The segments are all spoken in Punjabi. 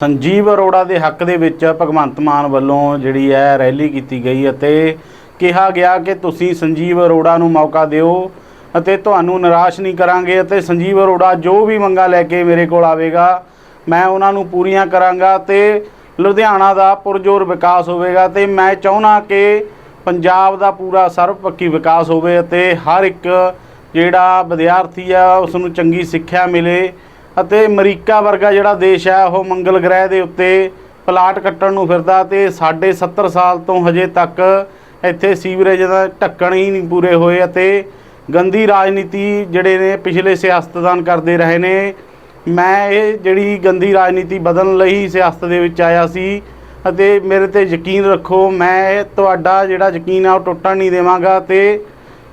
ਸੰਜੀਵ ਅਰੋੜਾ ਦੇ ਹੱਕ ਦੇ ਵਿੱਚ ਭਗਵੰਤ ਮਾਨ ਵੱਲੋਂ ਜਿਹੜੀ ਹੈ ਰੈਲੀ ਕੀਤੀ ਗਈ ਅਤੇ ਕਿਹਾ ਗਿਆ ਕਿ ਤੁਸੀਂ ਸੰਜੀਵ ਅਰੋੜਾ ਨੂੰ ਮੌਕਾ ਦਿਓ ਅਤੇ ਤੁਹਾਨੂੰ ਨਿਰਾਸ਼ ਨਹੀਂ ਕਰਾਂਗੇ ਅਤੇ ਸੰਜੀਵ ਅਰੋੜਾ ਜੋ ਵੀ ਮੰਗਾਂ ਲੈ ਕੇ ਮੇਰੇ ਕੋਲ ਆਵੇਗਾ, ਮੈਂ ਉਹਨਾਂ ਨੂੰ ਪੂਰੀਆਂ ਕਰਾਂਗਾ ਤੇ ਲੁਧਿਆਣਾ ਦਾ ਪੁਰਜੋਰ ਵਿਕਾਸ ਹੋਵੇਗਾ ਤੇ ਮੈਂ ਚਾਹੁੰਦਾ ਕਿ ਪੰਜਾਬ ਦਾ ਪੂਰਾ ਸਰਵਪੱਖੀ ਵਿਕਾਸ ਹੋਵੇ ਅਤੇ ਹਰ ਇੱਕ ਜਿਹੜਾ ਵਿਦਿਆਰਥੀ ਆ ਉਸ ਨੂੰ ਚੰਗੀ ਸਿੱਖਿਆ ਮਿਲੇ ਅਤੇ ਅਮਰੀਕਾ ਵਰਗਾ ਜਿਹੜਾ ਦੇਸ਼ ਹੈ, ਉਹ ਮੰਗਲ ਗ੍ਰਹਿ ਦੇ ਉੱਤੇ ਪਲਾਟ ਕੱਟਣ ਨੂੰ ਫਿਰਦਾ ਤੇ ਸਾਡੇ 70 ਸਾਲ ਤੋਂ ਹਜੇ ਤੱਕ ਇੱਥੇ ਸੀਵਰੇਜ ਦਾ ਢੱਕਣ ਹੀ ਨਹੀਂ ਪੂਰੇ ਹੋਏ ਅਤੇ ਗੰਦੀ ਰਾਜਨੀਤੀ ਜਿਹੜੇ ਨੇ ਪਿਛਲੇ ਸਿਆਸਤਦਾਨ ਕਰਦੇ ਰਹੇ ਨੇ। ਮੈਂ ਇਹ ਜਿਹੜੀ ਗੰਦੀ ਰਾਜਨੀਤੀ ਬਦਲਣ ਲਈ ਸਿਆਸਤ ਦੇ ਵਿੱਚ ਆਇਆ ਸੀ ਅਤੇ ਮੇਰੇ ਤੇ ਯਕੀਨ ਰੱਖੋ, ਮੈਂ ਤੁਹਾਡਾ ਜਿਹੜਾ ਯਕੀਨ ਆ, ਉਹ ਟੁੱਟਣ ਨਹੀਂ ਦੇਵਾਂਗਾ ਤੇ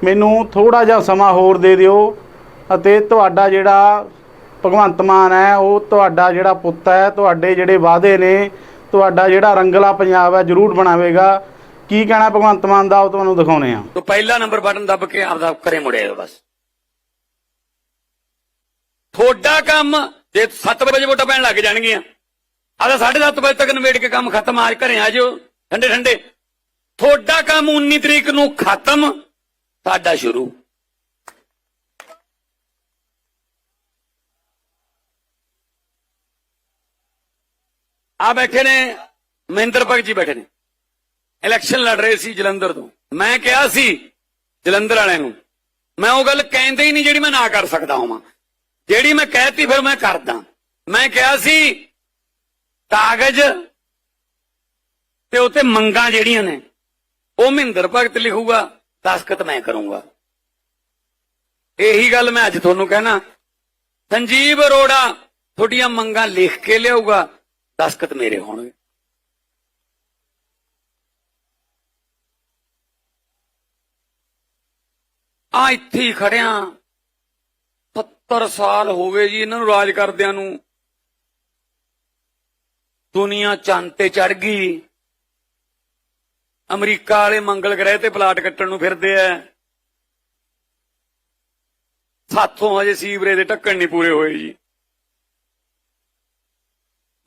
ਮੈਨੂੰ ਥੋੜਾ ਜਿਹਾ ਸਮਾਂ ਹੋਰ ਦੇ ਦਿਓ ਅਤੇ ਤੁਹਾਡਾ ਜਿਹੜਾ ਭਗਵੰਤ ਮਾਨ ਹੈ, ਉਹ ਤੁਹਾਡਾ ਜਿਹੜਾ ਪੁੱਤ ਹੈ, ਤੁਹਾਡੇ ਜਿਹੜੇ ਵਾਅਦੇ ਨੇ, ਤੁਹਾਡਾ ਜਿਹੜਾ ਰੰਗਲਾ ਪੰਜਾਬ ਹੈ, ਜ਼ਰੂਰ ਬਣਾਵੇਗਾ। ਕੀ ਕਹਿਣਾ ਭਗਵੰਤ ਮਾਨ ਦਾ, ਉਹ ਤੁਹਾਨੂੰ ਦਿਖਾਉਣੇ ਆ। ਤੋ ਪਹਿਲਾ ਨੰਬਰ ਬਟਨ ਦੱਬ ਕੇ ਆਪਦਾ ਘਰੇ ਮੁੜਿਆ ਬਸ। ਤੁਹਾਡਾ ਕੰਮ ਜੇ 7 ਵਜੇ ਵੋਟਾਂ ਪੈਣ ਲੱਗ ਜਾਣਗੀਆਂ ਆਦਾ 7:30 ਵਜੇ ਤੱਕ ਨਵੇੜ ਕੇ ਕੰਮ ਖਤਮ, ਆਜ ਘਰੇ ਆ ਜਾਓ ਠੰਡੇ ਠੰਡੇ ਤੁਹਾਡਾ ਕੰਮ 19 ਤਰੀਕ ਨੂੰ ਖਤਮ, ਸਾਡਾ ਸ਼ੁਰੂ। ਆ ਬੈਠੇ ਨੇ, ਮਹਿੰਦਰ ਭਗਤ ਜੀ ਬੈਠੇ ਨੇ। ਇਲੈਕਸ਼ਨ ਲੜ ਰਹੇ ਸੀ ਜਲੰਧਰ ਤੋਂ। ਮੈਂ ਕਿਹਾ ਸੀ ਜਲੰਧਰ ਵਾਲਿਆਂ ਨੂੰ, ਮੈਂ ਉਹ ਗੱਲ ਕਹਿੰਦੇ ਹੀ ਨਹੀਂ ਜਿਹੜੀ ਮੈਂ ਨਾ ਕਰ ਸਕਦਾ ਹਾਂ ਜਿਹੜੀ ਮੈਂ ਕਹਿਤੀ ਫਿਰ ਮੈਂ ਕਰਦਾ। ਮੈਂ ਕਿਹਾ ਸੀ, ਕਾਗਜ਼ ਤੇ ਉਤੇ ਮੰਗਾਂ ਜਿਹੜੀਆਂ ਨੇ, ਉਹ ਮਹਿੰਦਰ ਭਗਤ ਲਿਖੂਗਾ, ਦਸਖਤ ਮੈਂ ਕਰੂੰਗਾ। ਇਹੀ ਗੱਲ ਮੈਂ ਅੱਜ ਤੁਹਾਨੂੰ ਕਹਿਣਾ। ਸੰਜੀਵ ਅਰੋੜਾ ਤੁਹਾਡੀਆਂ ਮੰਗਾਂ ਲਿਖ ਕੇ ਲਿਆਊਗਾ। ਦਸਖਤ ਮੇਰੇ ਹੋਣਗੇ। ਆ ਇੱਥੇ ਹੀ ਖੜਿਆ 70 ਸਾਲ ਹੋ ਗਏ ਜੀ ਇਹਨਾਂ ਨੂੰ ਰਾਜ ਕਰਦਿਆਂ ਨੂੰ। ਦੁਨੀਆ ਚੰਨ ਤੇ ਚੜ ਗਈ। ਅਮਰੀਕਾ ਵਾਲੇ ਮੰਗਲ ਗ੍ਰਹਿ ਤੇ ਪਲਾਟ ਕੱਟਣ ਨੂੰ ਫਿਰਦੇ ਐ। ਸਾਥੋਂ ਹਜੇ ਸੀਵਰੇ ਦੇ ਢੱਕਣ ਨਹੀਂ ਪੂਰੇ ਹੋਏ ਜੀ।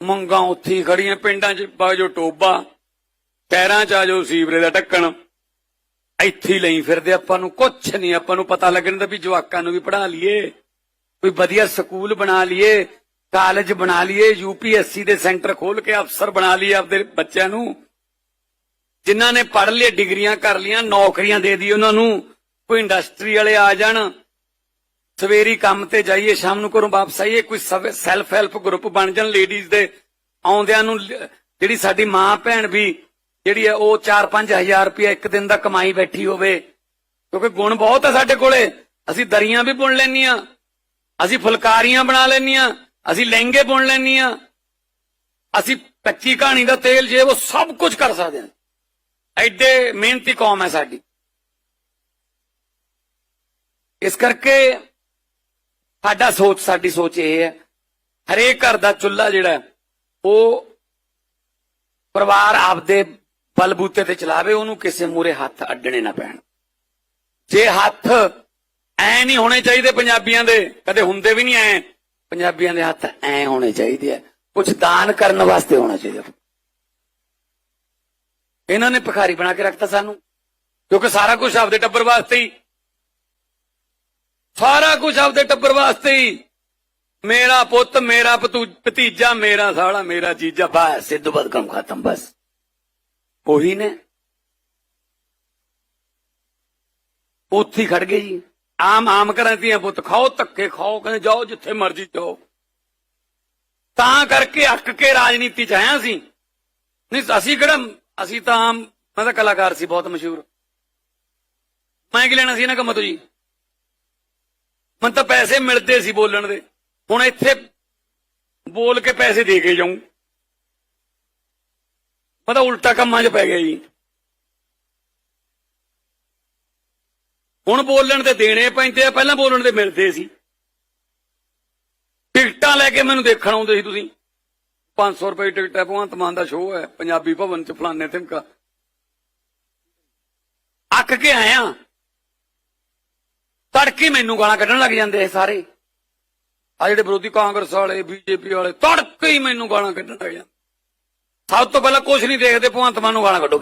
ਮੰਗਾਂ ਉੱਥੇ ਖੜੀਆਂ, ਪਿੰਡਾਂ 'ਚ ਬਾਜੋ ਟੋਬਾ ਸ਼ਹਿਰਾਂ 'ਚ ਆਜੋ ਸੀਵਰੇ ਦਾ ਢੱਕਣ। ਇੱਥੇ ਲਈ ਫਿਰਦੇ ਆਪਾਂ ਨੂੰ, ਕੁਛ ਨਹੀਂ, ਆਪਾਂ ਨੂੰ ਪਤਾ ਲੱਗਣ ਦਾ ਵੀ ਜਵਾਕਾਂ ਨੂੰ ਵੀ ਪੜ੍ਹਾ ਲਈਏ, ਕੋਈ ਵਧੀਆ ਸਕੂਲ ਬਣਾ ਲਈਏ, ਕਾਲਜ ਬਣਾ ਲਈਏ ਯੂਪੀਐਸਸੀ ਦੇ ਸੈਂਟਰ ਖੋਲ ਕੇ ਅਫਸਰ ਬਣਾ ਲਈਏ ਆਪਦੇ ਬੱਚਿਆਂ ਨੂੰ। ਜਿਨ੍ਹਾਂ ਨੇ ਪੜ੍ਹ ਲਏ ਡਿਗਰੀਆਂ ਕਰ ਲੀਆਂ ਨੌਕਰੀਆਂ ਦੇ ਦੀ ਉਹਨਾਂ ਨੂੰ, ਕੋਈ ਇੰਡਸਟਰੀ ਵਾਲੇ ਆ ਜਾਣ ਸਵੇਰੀ ਕੰਮ ਤੇ ਜਾਈਏ, ਸ਼ਾਮ ਨੂੰ ਘਰੋਂ ਵਾਪਸ ਆਈਏ, ਕੋਈ ਸੈਲਫ ਹੈਲਪ ਗਰੁੱਪ ਬਣ ਜਾਣ ਲੇਡੀਜ਼ ਦੇ। ਆਉਂਦਿਆਂ ਨੂੰ ਜਿਹੜੀ ਸਾਡੀ ਮਾਂ ਭੈਣ ਵੀ, ਜਿਹੜੀ ਹੈ ਉਹ 4-5000 ਰੁਪਏ ਇੱਕ ਦਿਨ ਦਾ ਕਮਾਈ ਬੈਠੀ ਹੋਵੇ, ਕਿਉਂਕਿ ਗੁਣ ਬਹੁਤ ਹੈ ਸਾਡੇ ਕੋਲੇ। ਅਸੀਂ ਦਰੀਆਂ ਵੀ ਬੁਣ ਲੈਣੀਆਂ ਅਸੀਂ ਫੁਲਕਾਰੀਆਂ ਬਣਾ ਲੈਣੀਆਂ ਅਸੀਂ ਲਹਿੰਗੇ ਬੁਣ ਲੈਣੀਆਂ ਅਸੀਂ ਕੱਚੀ ਕਹਾਣੀ ਦਾ ਤੇਲ ਜੇ ਉਹ ਸਭ ਕੁਝ ਕਰ ਸਕਦੇ ਹਾਂ। ਐਡੇ ਮਿਹਨਤੀ ਕੌਮ ਹੈ ਸਾਡੀ। ਇਸ ਕਰਕੇ ਸਾਡਾ ਸੋਚ, ਸਾਡੀ ਸੋਚ ਇਹ ਹੈ। ਹਰੇਕ ਘਰ ਦਾ ਚੁੱਲ੍ਹਾ ਜਿਹੜਾ ਉਹ ਪਰਿਵਾਰ ਆਪਦੇ ਬਲਬੂਤੇ ਤੇ ਚਲਾਵੇ, ਉਹਨੂੰ ਕਿਸੇ ਮੂਰੇ ਹੱਥ ਅੱਡਣੇ ਨਾ ਪੈਣ। ਜੇ ਹੱਥ ਐ ਨਹੀਂ ਹੋਣੇ ਚਾਹੀਦੇ ਪੰਜਾਬੀਆਂ ਦੇ, ਕਦੇ ਹੁੰਦੇ ਵੀ ਨਹੀਂ ਐ, ਪੰਜਾਬੀਆਂ ਦੇ ਹੱਥ ਐ ਹੋਣੇ ਚਾਹੀਦੇ ਆ। ਕੁਝ ਦਾਨ ਕਰਨ ਵਾਸਤੇ ਹੋਣਾ ਚਾਹੀਦਾ। ਇਹਨਾਂ ਨੇ ਭਿਖਾਰੀ ਬਣਾ ਕੇ ਰੱਖਤਾ ਸਾਨੂੰ, ਕਿਉਂਕਿ ਸਾਰਾ ਕੁਝ ਆਪਦੇ ਟੱਬਰ ਵਾਸਤੇ ਹੀ ਸਾਰਾ ਕੁਝ ਆਪਦੇ ਟੱਬਰ ਵਾਸਤੇ ਹੀ। ਮੇਰਾ ਪੁੱਤ, ਮੇਰਾ ਭਤੂ- ਭਤੀਜਾ, ਮੇਰਾ ਸਾਲਾ, ਮੇਰਾ ਜੀਜਾ, ਬਸ, ਸਿੱਧੂ ਬਦਕਮ ਖਤਮ, ਬਸ। ਉਹੀ ਨੇ। ਉੱਥੇ ਹੀ ਖੜ ਗਏ ਜੀ। ਆਮ ਆਮ ਘਰਾਂ ਦੀਆਂ ਪੁੱਤ, ਖਾਓ ਧੱਕੇ, ਖਾਓ, ਕਹਿੰਦੇ ਜਾਓ ਜਿੱਥੇ ਮਰਜ਼ੀ ਜਾਓ। ਤਾਂ ਕਰਕੇ ਅੱਕ ਕੇ ਰਾਜਨੀਤੀ ਚ ਆਇਆ ਸੀ ਨਹੀਂ, ਅਸੀਂ ਕਿਹੜਾ, ਅਸੀਂ ਤਾਂ ਆਮ, ਮੈਂ ਤਾਂ ਕਲਾਕਾਰ ਸੀ, ਬਹੁਤ ਮਸ਼ਹੂਰ। ਮੈਂ ਕੀ ਲੈਣਾ ਸੀ ਇਹਨਾਂ ਕੰਮਾਂ ਤੋਂ ਜੀ? ਮੈਨੂੰ ਤਾਂ ਪੈਸੇ ਮਿਲਦੇ ਸੀ ਬੋਲਣ ਦੇ। ਹੁਣ ਇੱਥੇ ਬੋਲ ਕੇ ਪੈਸੇ ਦੇ ਕੇ ਜਾਉਂ ਮੈਂ ਤਾਂ ਉਲਟਾ ਕੰਮਾਂ 'ਚ ਪੈ ਗਿਆ ਜੀ। ਹੁਣ ਬੋਲਣ ਤੇ ਦੇਣੇ ਪੈਂਦੇ ਆ, ਪਹਿਲਾਂ ਬੋਲਣ ਤੇ ਮਿਲਦੇ ਸੀ। ਟਿਕਟਾਂ ਲੈ ਕੇ ਮੈਨੂੰ ਦੇਖਣ ਆਉਂਦੇ ਸੀ ਤੁਸੀਂ। 500 ਰੁਪਏ ਟਿਕਟ ਹੈ, ਭਗਵੰਤ ਮਾਨ ਦਾ ਸ਼ੋਅ ਹੈ, ਪੰਜਾਬੀ ਭਵਨ ਚ ਫਲਾਣੇ ਥਿਮਕਾ। ਅੱਕ ਕੇ ਆਇਆ। ਤੜਕੇ ਮੈਨੂੰ ਗਾਲਾਂ ਕੱਢਣ ਲੱਗ ਜਾਂਦੇ ਇਹ ਸਾਰੇ। ਆ ਜਿਹੜੇ ਵਿਰੋਧੀ ਕਾਂਗਰਸ ਵਾਲੇ, ਬੀਜੇਪੀ ਵਾਲੇ, ਤੜਕੇ ਹੀ ਮੈਨੂੰ ਗਾਲਾਂ ਕੱਢਣ ਲੱਗ ਜਾਂਦੇ। ਸਭ ਤੋਂ ਪਹਿਲਾਂ ਕੁਝ ਨਹੀਂ ਦੇਖਦੇ, ਭਗਵੰਤ ਮਾਨ ਨੂੰ ਗਾਲਾਂ ਕੱਢੋ।